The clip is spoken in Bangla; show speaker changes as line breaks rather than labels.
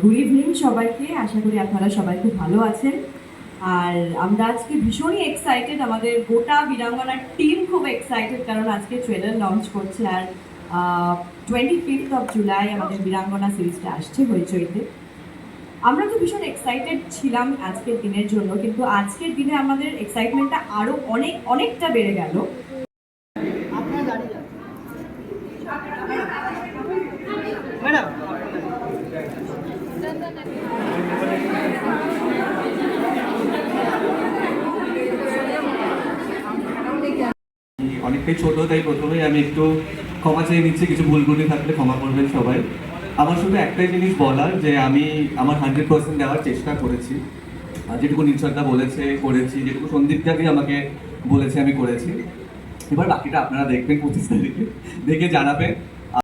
গুড ইভিনিং সবাইকে। আশা করি আপনারা সবাই খুব ভালো আছেন। আর আমরা আজকে ভীষণই এক্সাইটেড আমাদের গোটা বীরাঙ্গনার টিম খুব এক্সাইটেড কারণ আজকে ট্রেলার লঞ্চ করছে আর টোয়েন্টি ফিফথ অফ জুলাই আমাদের বীরাঙ্গনা সিরিজটা আসছে হইচইতে। আমরা তো ভীষণ এক্সাইটেড ছিলাম আজকের দিনের জন্য, কিন্তু আজকের দিনে আমাদের এক্সাইটমেন্টটা আরও অনেক, অনেকটা বেড়ে গেল।
ম্যাডাম
অনেকটাই ছোট, তাই প্রথমেই আমি একটু ক্ষমা চেয়ে নিচ্ছি, কিছু ভুল ত্রুটি থাকলে ক্ষমা করবেন সবাই। আমার শুধু একটাই জিনিস বলার, যে আমি আমার হান্ড্রেড পার্সেন্ট দেওয়ার চেষ্টা করেছি। যেটুকু নিশ্চয়তা বলেছে, করেছি, যেটুকু সন্দীপটাকে আমাকে বলেছে, আমি করেছি। এবার বাকিটা আপনারা দেখবেন পঁচিশ তারিখে। দেখে জানাবেন।